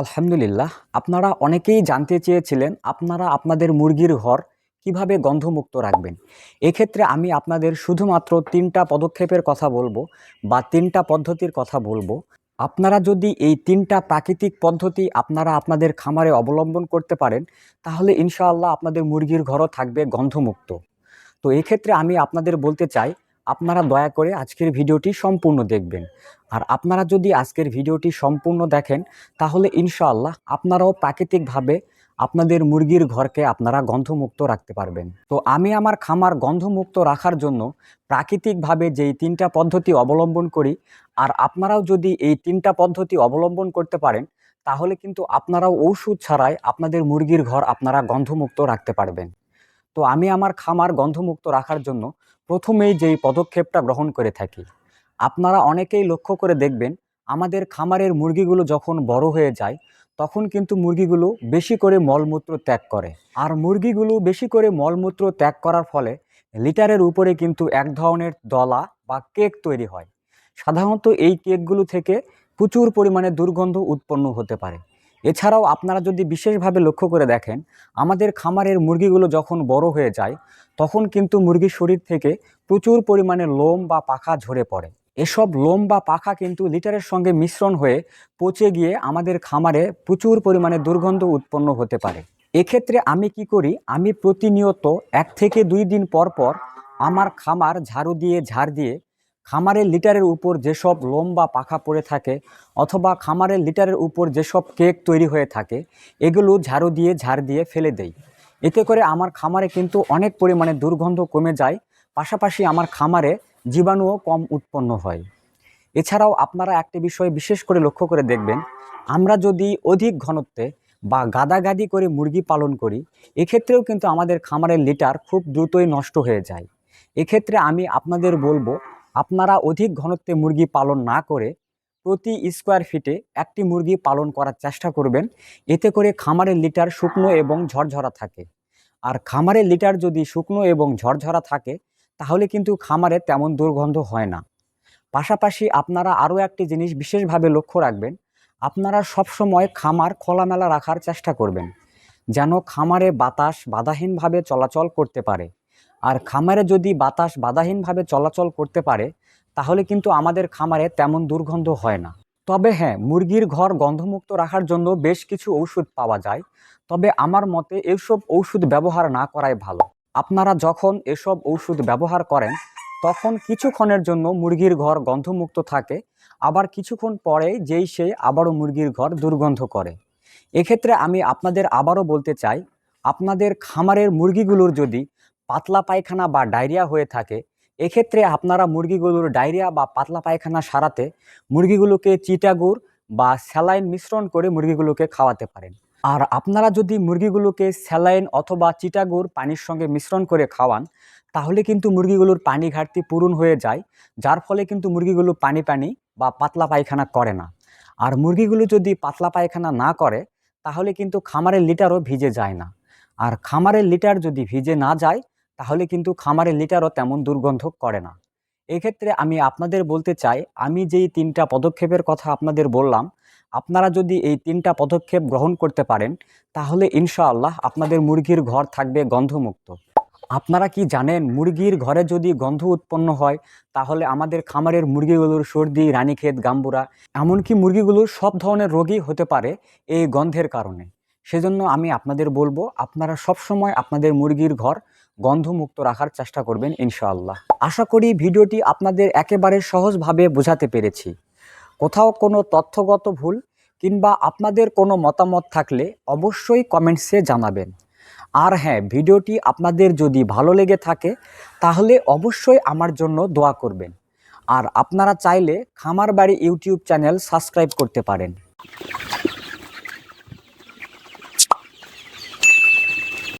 আলহামদুলিল্লাহ, আপনারা অনেকেই জানতে চেয়েছিলেন আপনারা আপনাদের মুরগির ঘর কীভাবে গন্ধমুক্ত রাখবেন। এক্ষেত্রে আমি আপনাদের শুধুমাত্র তিনটা পদক্ষেপের কথা বলব বা তিনটা পদ্ধতির কথা বলব। আপনারা যদি এই তিনটা প্রাকৃতিক পদ্ধতি আপনারা আপনাদের খামারে অবলম্বন করতে পারেন, তাহলে ইনশাআল্লাহ আপনাদের মুরগির ঘরও থাকবে গন্ধমুক্ত। তো এক্ষেত্রে আমি আপনাদের বলতে চাই আপনারা দয়া করে আজকের ভিডিওটি সম্পূর্ণ দেখবেন। আর আপনারা যদি আজকের ভিডিওটি সম্পূর্ণ দেখেন, তাহলে ইনশাআল্লাহ আপনারাও প্রাকৃতিকভাবে আপনাদের মুরগির ঘরকে আপনারা গন্ধমুক্ত রাখতে পারবেন। তো আমি আমার খামার গন্ধমুক্ত রাখার জন্য প্রাকৃতিকভাবে যেই তিনটা পদ্ধতি অবলম্বন করি, আর আপনারাও যদি এই তিনটা পদ্ধতি অবলম্বন করতে পারেন, তাহলে কিন্তু আপনারাও ঔষধ ছাড়াই আপনাদের মুরগির ঘর আপনারা গন্ধমুক্ত রাখতে পারবেন। তো আমি আমার খামার গন্ধমুক্ত রাখার জন্য প্রথমেই যেই পদক্ষেপটা গ্রহণ করে থাকি। আপনারা অনেকেই লক্ষ্য করে দেখবেন, আমাদের খামারের মুরগিগুলো যখন বড় হয়ে যায়, তখন কিন্তু মুরগিগুলো বেশি করে মলমূত্র ত্যাগ করে। আর মুরগিগুলো বেশি করে মলমূত্র ত্যাগ করার ফলে লিটারের উপরে কিন্তু এক ধরনের দলা বা কেক তৈরি হয়। সাধারণত এই কেকগুলো থেকে প্রচুর পরিমাণে দুর্গন্ধ উৎপন্ন হতে পারে। এছাড়াও আপনারা যদি বিশেষভাবে লক্ষ্য করে দেখেন, আমাদের খামারের মুরগিগুলো যখন বড় হয়ে যায়, তখন কিন্তু মুরগির শরীর থেকে প্রচুর পরিমাণে লোম বা পাখা ঝরে পড়ে। এসব লোম বা পাখা কিন্তু লিটারের সঙ্গে মিশ্রণ হয়ে পচে গিয়ে আমাদের খামারে প্রচুর পরিমাণে দুর্গন্ধ উৎপন্ন হতে পারে। এক্ষেত্রে আমি কি করি? আমি প্রতিনিয়ত এক থেকে দুই দিন পর পর আমার খামার ঝাড়ু দিয়ে, ঝাড় দিয়ে খামারের লিটারের উপর যেসব লোম বা পাখা পড়ে থাকে অথবা খামারের লিটারের উপর যেসব কেক তৈরি হয়ে থাকে, এগুলো ঝাড়ু দিয়ে ঝাড় দিয়ে ফেলে দেই। এতে করে আমার খামারে কিন্তু অনেক পরিমাণে দুর্গন্ধ কমে যায়, পাশাপাশি আমার খামারে জীবাণুও কম উৎপন্ন হয়। এছাড়াও আপনারা একটি বিষয় বিশেষ করে লক্ষ্য করে দেখবেন, আমরা যদি অধিক ঘনত্বে বা গাদাগাদি করে মুরগি পালন করি, এক্ষেত্রেও কিন্তু আমাদের খামারের লিটার খুব দ্রুতই নষ্ট হয়ে যায়। এক্ষেত্রে আমি আপনাদের বলব আপনারা অধিক ঘনত্বে মুরগি পালন না করে প্রতি স্কোয়ার ফিটে একটি মুরগি পালন করার চেষ্টা করবেন। এতে করে খামারের লিটার শুকনো এবং ঝরঝরা থাকে। আর খামারের লিটার যদি শুকনো এবং ঝরঝরা থাকে, তাহলে কিন্তু খামারে তেমন দুর্গন্ধ হয় না। পাশাপাশি আপনারা আরও একটি জিনিস বিশেষভাবে লক্ষ্য রাখবেন, আপনারা সবসময় খামার খোলামেলা রাখার চেষ্টা করবেন, যেন খামারে বাতাস বাধাহীনভাবে চলাচল করতে পারে। আর খামারে যদি বাতাস বাধাহীনভাবে চলাচল করতে পারে, তাহলে কিন্তু আমাদের খামারে তেমন দুর্গন্ধ হয় না। তবে হ্যাঁ মুরগির ঘর গন্ধমুক্ত রাখার জন্য বেশ কিছু ঔষধ পাওয়া যায়। তবে আমার মতে এসব ঔষধ ব্যবহার না করাই ভালো। আপনারা যখন এসব ঔষধ ব্যবহার করেন, তখন কিছুক্ষণের জন্য মুরগির ঘর গন্ধমুক্ত থাকে। আবার কিছুক্ষণ পরে যেই সে আবারও মুরগির ঘর দুর্গন্ধ করে। এক্ষেত্রে আমি আপনাদের আবারও বলতে চাই, আপনাদের খামারের মুরগিগুলোর যদি পাতলা পায়খানা বা ডায়রিয়া হয়ে থাকে, এক্ষেত্রে আপনারা মুরগিগুলোর ডায়রিয়া বা পাতলা পায়খানা সারাতে মুরগিগুলোকে চিটাগুড় বা স্যালাইন মিশ্রণ করে মুরগিগুলোকে খাওয়াতে পারেন। আর আপনারা যদি মুরগিগুলোকে স্যালাইন অথবা চিটাগুড় পানির সঙ্গে মিশ্রণ করে খাওয়ান, তাহলে কিন্তু মুরগিগুলোর পানি ঘাটতি পূরণ হয়ে যায়, যার ফলে কিন্তু মুরগিগুলো পানি পানি বা পাতলা পায়খানা করে না। আর মুরগিগুলো যদি পাতলা পায়খানা না করে, তাহলে কিন্তু খামারের লিটারও ভিজে যায় না। আর খামারের লিটার যদি ভিজে না যায় তাহলে কিন্তু খামারের লিটারও তেমন দুর্গন্ধ করে না। এক্ষেত্রে আমি আপনাদের বলতে চাই, আমি যেই তিনটা পদক্ষেপের কথা আপনাদের বললাম, আপনারা যদি এই তিনটা পদক্ষেপ গ্রহণ করতে পারেন, তাহলে ইনশাআল্লাহ আপনাদের মুরগির ঘর থাকবে গন্ধমুক্ত। আপনারা কি জানেন, মুরগির ঘরে যদি গন্ধ উৎপন্ন হয়, তাহলে আমাদের খামারের মুরগিগুলোর সর্দি, রানীক্ষেত, গাম্বুরা, এমনকি মুরগিগুলোর সব ধরনের রোগই হতে পারে এই গন্ধের কারণে। সেজন্য আমি আপনাদের বলব, আপনারা সবসময় আপনাদের মুরগির ঘর গন্ধমুক্ত রাখার চেষ্টা করবেন, ইনশাআল্লাহ। আশা করি ভিডিওটি আপনাদের একেবারে সহজভাবে বোঝাতে পেরেছি। কোথাও কোনো তথ্যগত ভুল কিংবা আপনাদের কোনো মতামত থাকলে অবশ্যই কমেন্টসে জানাবেন। আর হ্যাঁ ভিডিওটি আপনাদের যদি ভালো লেগে থাকে, তাহলে অবশ্যই আমার জন্য দোয়া করবেন। আর আপনারা চাইলে খামার বাড়ি ইউটিউব চ্যানেল সাবস্ক্রাইব করতে পারেন।